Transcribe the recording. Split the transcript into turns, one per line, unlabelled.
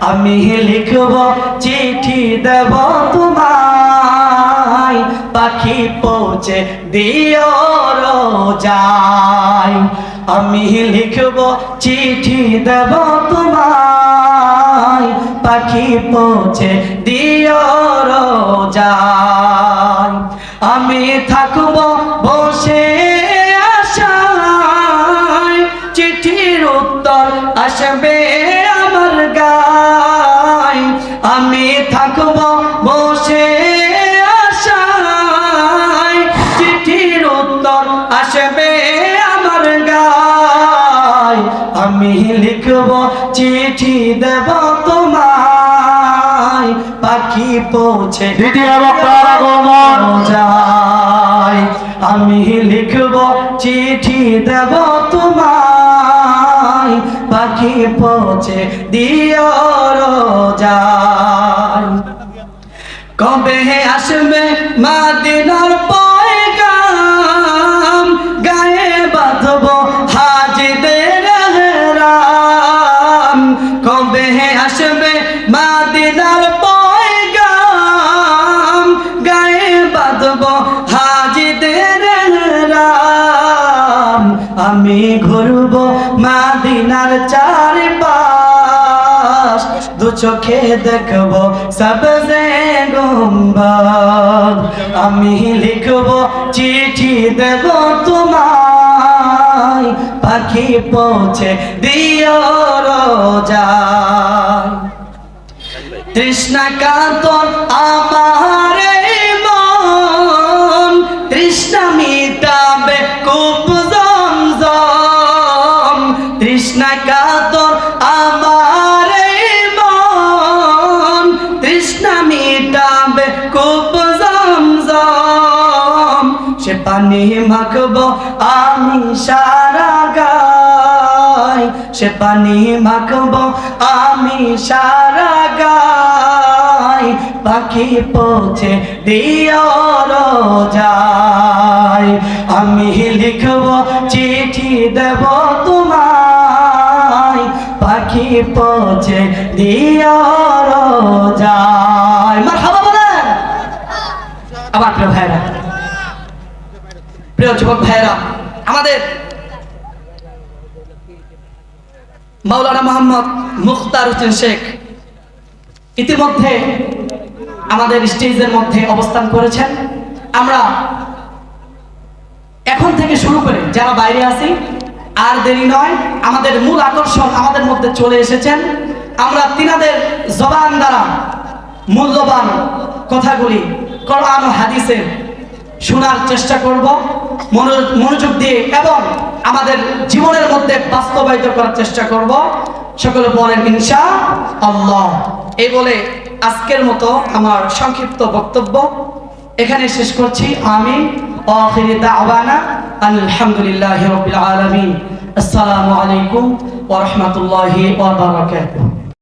আমি লিখব, চিঠি দেব তোমায়। পাখি পৌঁছে দিও যায় আমি লিখব, চিঠি দেব তোমায়। পাখি পৌঁছে দিও যায় আমি থাকব বসে আশায়। চিঠির উত্তর আসবে আমি লিখব চিঠি দেব তোমায়। পাখি পৌঁছে যায়। আমি লিখব চিঠি দেব তোমায়। পাখি পৌঁছে দিও যায় কবে আসবে মাদিনার হাজিদের রাম। আমি ঘুরব মাদিনার দু চোখে দেখব আমি লিখব চিঠি দেব তোমায়। পাখি পৌঁছে দিও যায় তৃষ্ণা কাতর আমার পানি মাখবো, আমি সারা গাই। সে পানি মাখবো, আমি সারা গাই। পাখি পৌঁছে দিও যায় আমি লিখব, চিঠি দেব তোমায়। পাখি পৌঁছে দিও প্রিয় যুবক ভাইরা আমাদের মাওলানা মোহাম্মদ মুখতার হোসেন শেখ ইতিমধ্যে আমাদের স্টেজের মধ্যে অবস্থান করেছেন। আমরা এখন থেকে শুরু করে যারা বাইরে আছি, আর দেরি নয়, আমাদের মূল আকর্ষণ আমাদের মধ্যে চলে এসেছেন। আমরা তিনাদের জবান দ্বারা মূল্যবান কথাগুলি কোরআন হাদিসের শোনার চেষ্টা করব। মনোযোগ দিয়ে এবং আমাদের জীবনের মধ্যে বাস্তবায়িত করার চেষ্টা করব। সকলে বলেন, ইনশা আল্লাহ। এই বলে আজকের মতো আমার সংক্ষিপ্ত বক্তব্য। এখানে শেষ করছি। আমি আলহামদুলিল্লাহি আসসালামু আলাইকুম ওয়া রাহমাতুল্লাহি ওয়া বারাকাতুহু।